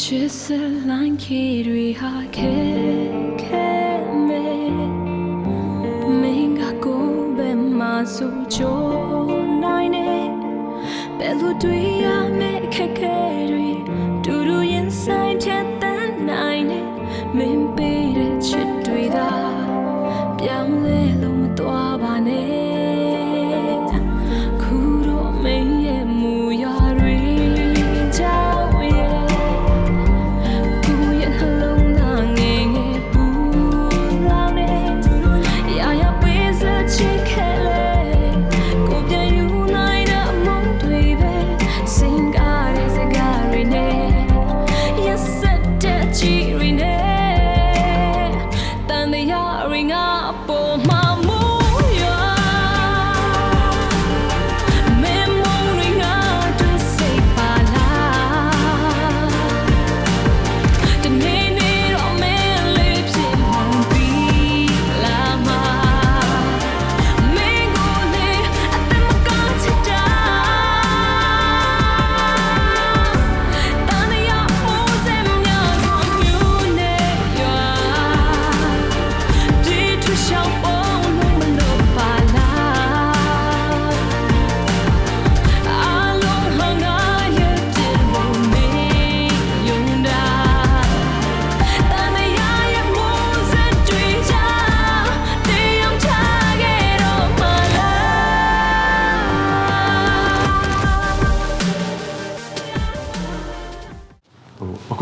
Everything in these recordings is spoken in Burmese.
ချစ်စလိုင်းခီရီဟာခဲခဲမဲမင်းကကိုပဲမဆူချိုနိုင်နေဘယ်လိုတွေ့ရမယ့်ခက်ခဲတွေတူတူရင်ဆိုင်ဖြတ်တန်းနိုင်နေမင်းပေးတဲ့ချစ်တွေသာ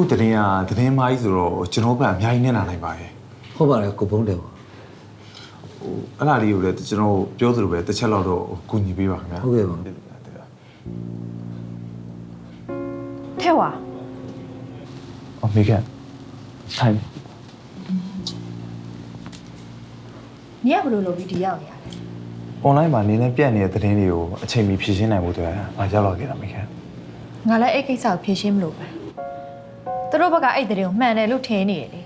အခုတရင်ကတရင်မာကြီးဆိုတော့ကျွန်တော်ကအများကြီးနဲ့နာနိုင်ပါရဲ့ဟုတ်ပါတယ်ကိုဘုံတယ်ပါဟိုအဲ့ဒါလေးကိုလည်းကျွန်တော်ပြောသလိုပဲတစ်ချက်လောက်တော့ကူညီပေးပါခင်ဗျာဟုတ်ကဲ့ပါထဲဝါအမေကထိုင်ညီကဘယ်လိုလုပ်ပြီးဒီရောက်နေရလဲအွန်လိုင်းမှာနေနဲ့ပြတ်နေတဲ့သတင်းတွေကိုအချိန်မီဖြည့်ရှင်းနိုင်ဖို့အတွက်အားရောက်လာခဲ့တာမိခင်ငါလည်းအဲ့ကိစ္စကိုဖြေရှင်းမလို့ပဲသူ တို့ဘက်ကအဲ့တဲ့ရင်ကိုမှန်တယ်လို့ထင်နေတယ်လေ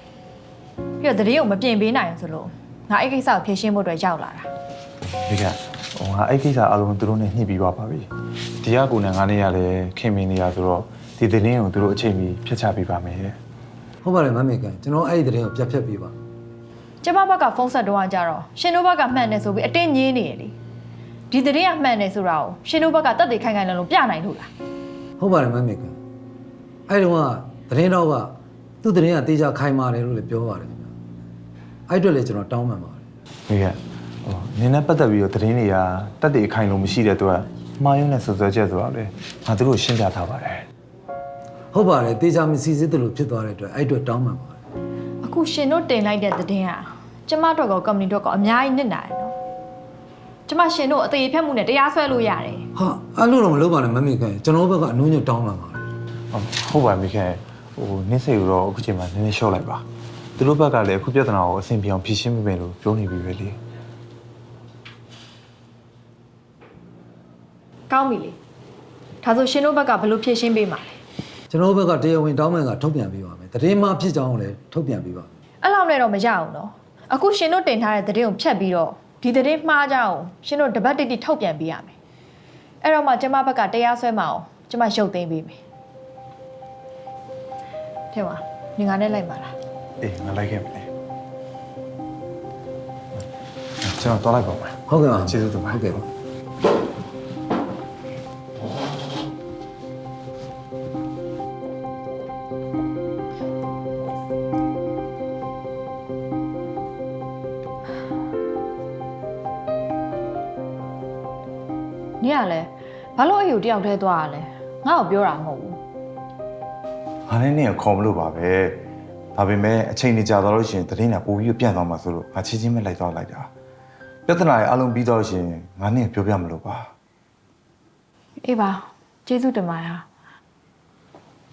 ပြီးတော့တဲ့ရင်ကိုမပြင်ပေးနိုင်ဘူးဆိုလို့ငါအဲ့ကိစ္စကိုဖြေရှင်းဖို့အတွက်ရောက်လာတာမိခင်ဟိုငါအဲ့ကိစ္စအလုံးသူတို့နဲ့ညှိပြီးပါပါပြီဒီကကိုနဲ့ငါနဲ့ရလဲခင်မင်းနေရဆိုတော့ဒီသတင်းကိုသူတို့အချိန်မီဖြတ်ချပေးပါမယ်တဲ့ဟုတ်ပါတယ်မမေကန်ကျွန်တော်အဲ့ဒီတရင်ကိုပြတ်ဖြတ်ပေးပါကျမဘက်ကဖုန်းဆက်တော့ကြတော့ရှင်တို့ဘက်ကမှန်တယ်ဆိုပြီးအတင်းညင်းနေတယ်လေဒီတဲ့ရင်ကမှန်တယ်ဆိုတာကိုရှင်တို့ဘက်ကတက်တည်ခိုင်ခိုင်လုံလုံပြနိုင်လို့လားဟုတ်ပါတယ်မမေကန်အဲ့တု န်းကတရင်တော့ကသူ့တရင်ကတေချာခိုင်မာတယ်လို့လည်းပြောပါတယ်ခင်ဗျအဲ့အတွက်လည်းကျွန်တော်တောင်းပန်ပါတယ်မိခင်ဟိုနင်းနဲ့ပတ်သက်ပြီးတော့သတင်းတွေကတက်တည်အခိုင်လုံးမရှိတဲ့အတွက်မှားယွင်းတဲ့ဆွဆွဲချက်ဆိုတာလေငါတို့ကိုရှင်းပြထားပါတယ်ဟုတ်ပါတယ်တေချာမစီစစ်တယ်လို့ဖြစ်သွားတဲ့အတွက်အဲ့အတွက်တောင်းပန်ပါတယ်အခုရှင်တို့တင်လိုက်တဲ့တဲ့ရင်ကကျမတို့ကောကမ္ပဏီတို့ကောအများကြီးနစ်နာတယ်နော်ကျမရှင်တို့အသေးဖြတ်မှုနဲ့တရားစွဲလို့ရတယ်ဟာအဲ့လိုတော့မလုပ်ပါနဲ့မမေကန်ကျွန်တော်ဘက်ကအနှုံးညွတ်တောင်းပန်ပါတယ်ဟုတ်ဟုတ်ပါမိခင် ဟိုနင်းစိတ်ကိုတော့အခုချိန်မှာနည်းနည်းလျှော့လိုက်ပါသူတို့ဘက်ကလည်းအခုပြဿနာကိုအဆင်ပြေအောင်ဖြေရှင်းပေးမယ်လို့ပြောနေပြီပဲလေကောင်းပြီလေဒါဆိုရှင်တို့ဘက်ကဘယ်လိုဖြည့်ရှင်းပေးမှာလဲကျွန်တော်ဘက်ကတရားဝင်တောင်းပန်ကထုတ်ပြန်ပေးပါမယ်တရင်မှဖြစ်ကြောင်းလည်းထုတ်ပြန်ပေးပါမယ်အဲ့လောက်နဲ့တော့မရအောင်နော်အခုရှင်တို့တင်ထားတဲ့သတင်းကိုဖြတ်ပြီးတော့ဒီသတင်းမှားကြအောင်ရှင်တို့တပတ်တိတိထုတ်ပြန်ပေးရမယ်အဲ့တော့မှကျမဘက်ကတရားစွဲမအောင်ကျမရုပ်သိမ်းပေးမယ် ထဲမှာညီငါနဲ့လိုက်ပါလားအေးငါလိုက်ခဲ့မယ်လေကျွန်တော်တော့လိုက်ပါမယ်ဟုတ်ကဲ့ပါကျေးဇူးတင်ပါတယ်ဟုတ်ကဲ့ပါညီကလည်းဘာလို့အဲ့ကိုတယောက်တည်းသွားရလဲငါ့ကိုပြောတာမဟုတ်ဘူး ငါလည်းနေခေါ်မလို့ပါပဲဒါပေမဲ့အချိန်ကြီးကြာတော့လို့ရှိရင်သတင်းကပိုပြီးပြန့်သွားမှာဆိုလို့ငါချင်းချင်းပဲလိုက်တော့လိုက်တာပြဿနာရဲ့အလုံးပြီးတော့ရှင်ငါနဲ့ပြောပြမလို့ပါအေးပါကျေးဇူးတင်ပါတယ်ဟာ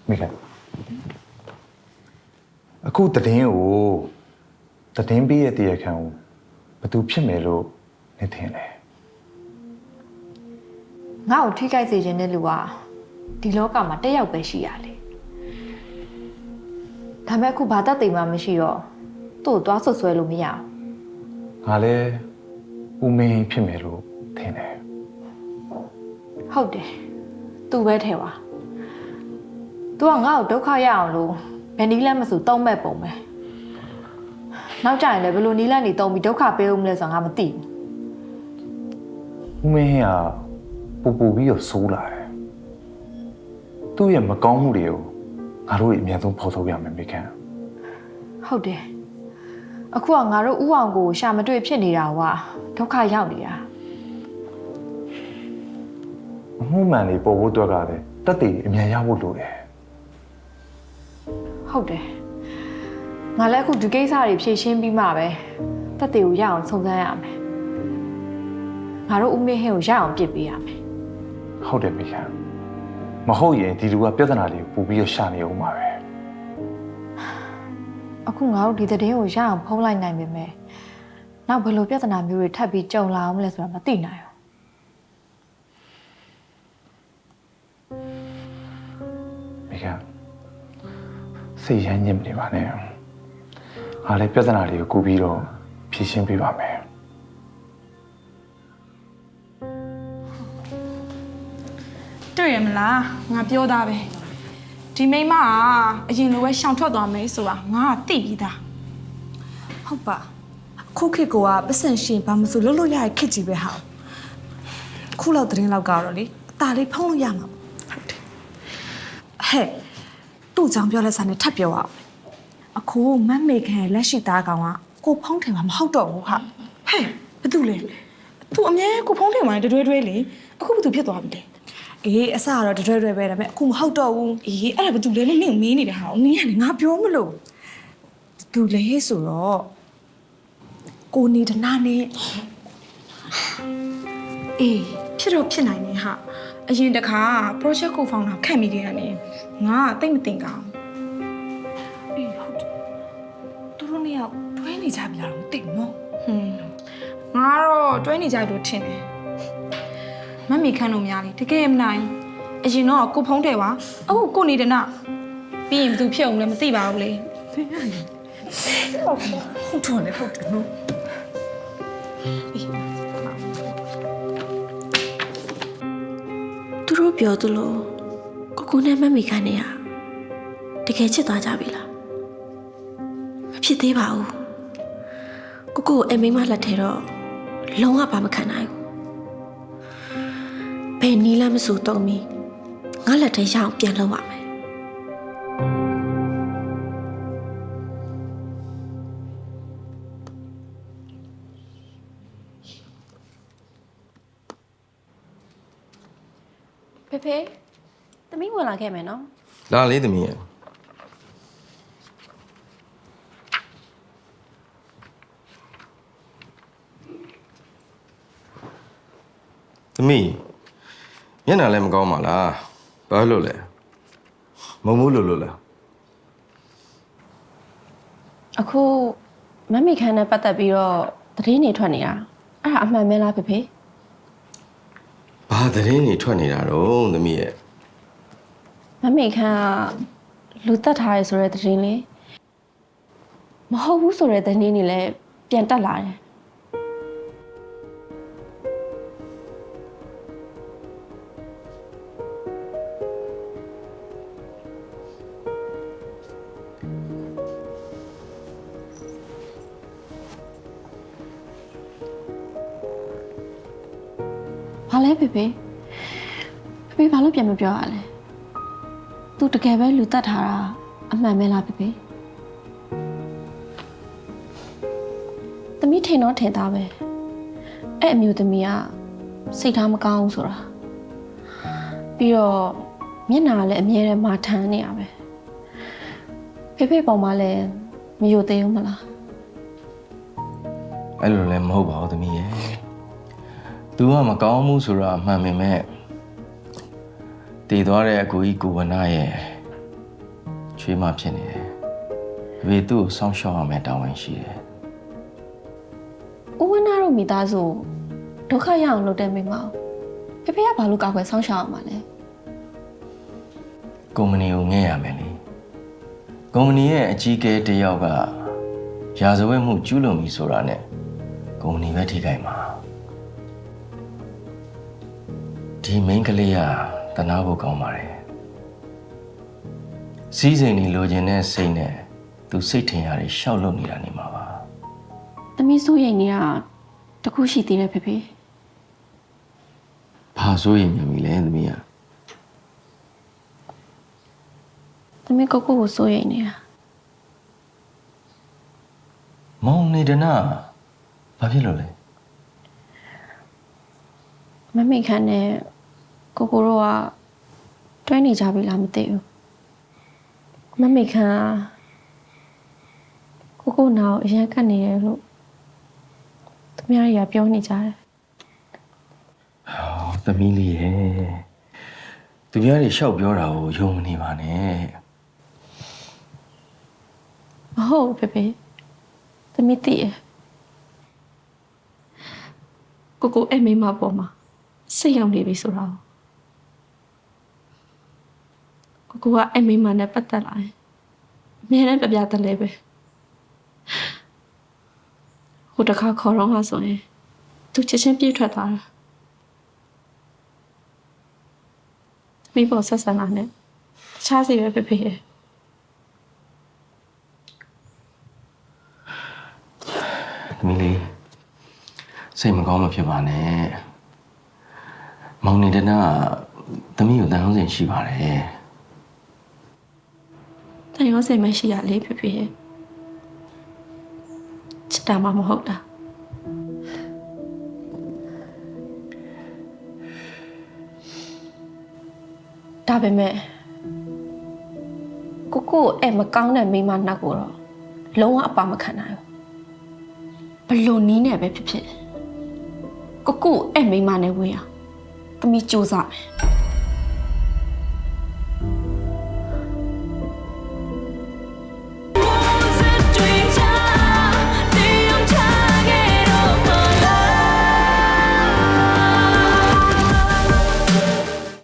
မိခင်အခုတည်င်းကိုတည်င်းပြီးရဲ့တရားခံကိုဘသူဖြစ်မယ်လို့နေထင်လဲငါ့ကိုထိခိုက်စေခြင်းတဲ့လူကဒီလောကမှာတစ်ယောက်ပဲရှိရလေ ဒါပေမဲ့အခုဘာတတ်သိမ်းမှမရှိတော့သူ့ကိုသွားဆွတ်ဆွဲလို့မရအောင်ငါလည်းဦးမင်းဖြစ်မယ်လို့ထင်တယ်ဟုတ်တယ်သူပဲထဲပါသူ तू ကငါ့ကိုဒုက္ခရအောင်လို့ဘယ်နည်းလဲမဆိုတုံးမဲ့ပုံပဲနောက်ကြရင်လည်းဘယ်လိုနည်းလမ်းတွေတုံးပြီးဒုက္ခပေးဦးမလဲဆိုတာငါမသိဘူးဦးမင်းဟင်းကပူပူပြီးတော့ဆိုးလာတယ်သူ့ရဲ့မကောင်းမှုတွေကို ငါတို့အမြန်ဆုံးဖော်ထုတ်ရမယ်မိခင်ဟုတ်တယ်အခုကငါတို့ဥအောင်ကိုရှာမတွေ့ဖြစ်နေတာကွာဒုက္ခရောက်နေတာအမှုမှန်လေးပေါ်ဖို့အတွက်ကလည်းတက်တည်အမြန်ရဖို့လိုတယ်ဟုတ်တယ်ငါလည်းအခုဒီကိစ္စတွေဖြေရှင်းပြီးမှပဲတက်တေကိုရအောင်စုံစမ်းရမယ်ငါတို့ဦးမင်းဟင်းကိုရအောင်ပြစ်ပေးရမယ်ဟုတ်တယ်မိခင် မဟုတ်ရင်ဒီလူကပြဿနာလေးကိုပူပြီးတော့ရှာနေအောင်ပါပဲအခုငါတို့ဒီသတင်းကိုရအောင်ဖုံးလိုက်နိုင်ပေမဲ့နောက်ဘယ်လိုပြဿနာမျိုးတွေထပ်ပြီးကြုံလာအောင်မလဲဆိုတာမသိနိုင်ဘူးမိခင်စိတ်ရမ်းညစ်မနေပါနဲ့ငါလည်းပြဿနာလေးကိုကူပြီးတော့ဖြေရှင်းပေးပါမယ် ရမလားငါပြောသားပဲဒီမိန်းမကအရင်လိုပဲရှောင်ထွက်သွားမယ်ဆိုတာငါကသိပြီးသားဟုတ်ပါခုခေတ်ကပတ်စံရှင်ဘာမဆိုလွတ်လွတ်ရရခက်ကြီးပဲဟာခုလောက်သတင်းလောက်ကတော့လေအตาလေးဖုံးလို့ရမှာဟုတ်တယ်ဟဲ့သူ့ကြောင့်ပြောလက်စားနဲ့ထပ်ပြောအောင်အခုမတ်မေခံရဲ့လက်ရှိသားကောင်ကကိုဖုံးထင်မှာမဟုတ်တော့ဘူးဟာဟဲ့ဘာတူလဲသူအမြဲကိုဖုံးထင်မှတတွဲတွဲလေအခုဘာတူဖြစ်သွားပြီလဲ အေးအစကတော့တတွဲတွဲပဲဒါပေမဲ့အခုမဟုတ်တော့ဘူးအေးအဲ့ဒါဘာတူလဲလို့နင့်ကိုမေးနေတာဟာနင်းကလည်းငါပြောမလို့သူလေဆိုတော့ကိုနေတနာနဲ့အေးဖြစ်တော့ဖြစ်နိုင်နေဟာအရင်တခါ project ကိုဖောင်တာခန့်မိတယ်ကနေငါကတိတ်မတင်ကောင်းအေးဟုတ်တယ်သူတို့နှစ်ယောက်တွဲနေကြပြီလားတော့မသိဘူးနော်ဟွန်းငါကတော့တွဲနေကြလို့ထင်တယ် မမီခန့်လို့များလေတကယ်မနိုင်အရင်တော့ကိုဖုံးတယ်ပါအခုကိုနေတယ်နာပြီးရင်ဘယ်သူဖြစ်အောင်လဲမသိပါဘူးလေဟုတ်တယ်လေဟုတ်တယ်နော်သူတို့ပြောသလိုကိုကိုနဲ့မတ်မီခန်းနေရတကယ်ချစ်သွားကြပြီလားမဖြစ်သေးပါဘူးကိုကိုကိုအမိမလက်ထဲတော့လုံးဝဘာမခံနိုင်ဘူး ဘယ်နီးလမ်းမဆိုတော့မီငါလက်ထဲရအောင်ပြန်လုပ်ရမယ်ဖေဖေသမီးဝင်လာခဲ့မယ်နော်လာလေးသမီးရဲ့သမီး မျက်နှာလည်းမကောင်းပါလားဘာလို့လဲမုံမိုးလို့လို့လားအခုမတ်မီခန်းနဲ့ပတ်သက်ပြီးတော့သတင်းတွေထွက်နေတာအဲ့ဒါအမှန်မဲလားဖေဖေဘာသတင်းတွေထွက်နေတာတော့သမီးရဲ့မတ်မီခန်းကလူတက်ထားရဲဆိုတဲ့သတင်းလေးမဟုတ်ဘူးဆိုတဲ့သတင်းတွေလည်းပြန်တက်လာတယ် လဲဖေဖေဖေဖေဘာလို့ပြန်မပြောရလဲသူတကယ်ပဲလူတက်ထားတာအမှန်ပဲလားဖေဖေသမီးထင်တော့ထင်သားပဲအဲ့အမျိုးသမီးကစိတ်ထားမကောင်းဘူးဆိုတာပြီးတော့မျက်နှာကလည်းအမြဲတမ်းမာထမ်းနေရပဲဖေဖေပေါ်မှာလည်းမယိုသေးဘူးမလားအဲ့လိုလည်းမဟုတ်ပါဘူးသမီးရဲ့ तू ကမကောင်းမှုဆိုတာအမှန်ပင်မဲ့တည်သွားတဲ့အကူကြီးကိုဝနာရဲ့ချွေးမဖြစ်နေတယ်။ဘေသူ့ကိုစောင့်ရှောက်ရမယ်တောင်းဝင်ရှိတယ်ဦးဝင်းနာတို့မိသားစုဒုက္ခရအောင်လုပ်တဲ့မိမအောင်ဖေဖေကဘာလို့ကောက်ွယ်ဆောင်းရှောက်အောင်မလဲကုမ္ပဏီကိုငဲ့ရမယ်လေကုမ္ပဏီရဲ့အကြီးအကဲတစ်ယောက်ကရာဇဝတ်မှုကျူးလွန်ပြီဆိုတာနဲ့ကုမ္ပဏီပဲထိခိုက်မှာ ဒီ main ကလေးကတနာဖို့ကောင်းပါတယ်စီးစိမ်နေလိုချင်တဲ့စိတ်နဲ့သူစိတ်ထင်ရတယ်ရှောက်လုံနေတာနေမှာပါသမီးစိုးရိမ်နေတာတခုရှိသေးတယ်ဖေဖေဘာဆိုရင်မြန်ပြီလဲသမီးကသမီးကိုကိုကိုစိုးရိမ်နေတာမောင်နေဒနာဘာဖြစ်လို့လဲမမိခန့်နဲ့ ကိုကိုတို့ကတွဲနေကြပြီလားမသိဘူးမမိခန့်ကကိုကိုနာကိုအရင်ကတ်နေတယ်လို့သူများတွေကပြောနေကြတယ်ဟောသမီးလေးရဲ့သူများတွေရှောက်ပြောတာကိုယုံမနေပါနဲ့မဟုတ်ဘူးဖေဖေသမီးသိရကိုကိုအဲ့မိမပေါ်မှာစိတ်ရောက်နေပြီဆိုတော့ကို ကိုကအဲ့မိမနဲ့ပတ်သက်လာရင်အမြဲတမ်းပြပြတလဲပဲဟိုတစ်ခါခေါ်တော့မှဆိုရင်သူချက်ချင်းပြေးထွက်သွားတာမိဖို့ဆက်ဆံလာနဲ့တခြားစီပဲဖေဖေရဲ့သမီးလေးစိတ်မကောင်းမဖြစ်ပါနဲ့မောင်နေဒနာကသမီးကိုတန်အောင်စင်ရှိပါတယ် တန်ရောစင်မရှိရလေဖေဖေရဲ့ချစ်တာမှမဟုတ်တာဒါပေမဲ့ကိုကိုအဲ့မကောင်းတဲ့မိန်းမနောက်ကိုတော့လုံးဝအပါမခံနိုင်ဘူးဘလို့နီးနဲ့ပဲဖြစ်ဖြစ်ကိုကိုအဲ့မိန်းမနဲ့ဝင်အောင်တမီစူးစမ်းမယ်